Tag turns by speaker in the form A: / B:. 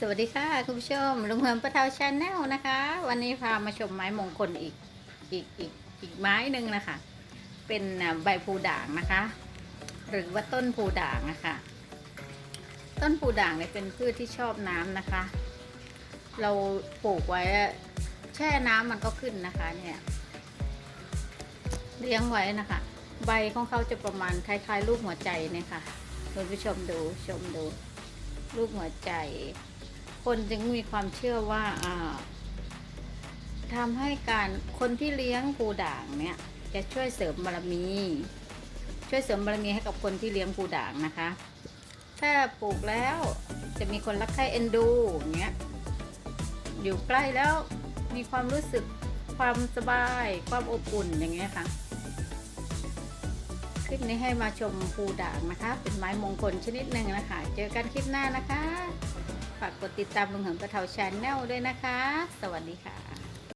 A: สวัสดีค่ะคุณผู้ชมลุงเฮิมประเทาชาแนลนะคะ วันนี้พามาชมไม้มงคลอีกอีกอีกอีกไม้หนึ่งนะคะ เป็นใบพูด่างนะคะ หรือว่าต้นพูด่างนะคะ ต้นพูด่างเนี่ยเป็นพืชที่ชอบน้ำนะคะ เราปลูกไว้แช่น้ำมันก็ขึ้นนะคะเนี่ยเลี้ยงไว้นะคะ ใบของเขาจะประมาณคล้ายๆรูปหัวใจเนี่ยค่ะคุณผู้ชมดูชมดู รูปหัวใจ คนจึงมีความเชื่อว่าอ่าทำให้การคนที่เลี้ยงปูด่างเนี่ยจะช่วยเสริมบารมี ช่วยเสริมบารมีให้กับคนที่เลี้ยงปูด่างนะคะ ถ้าปลูกแล้วจะมีคนรักใคร่เอ็นดูอย่างเงี้ยอยู่ใกล้แล้วมีความรู้สึกความสบาย ความอบอุ่นอย่างเงี้ยค่ะ คลิปนี้ให้มาชมภูด่างนะคะ เป็นไม้มงคลชนิดหนึ่งนะคะ เจอกันคลิปหน้านะคะ ฝากกดติดตามลุงเหิมกระเทาชาแนลด้วยนะคะ สวัสดีค่ะ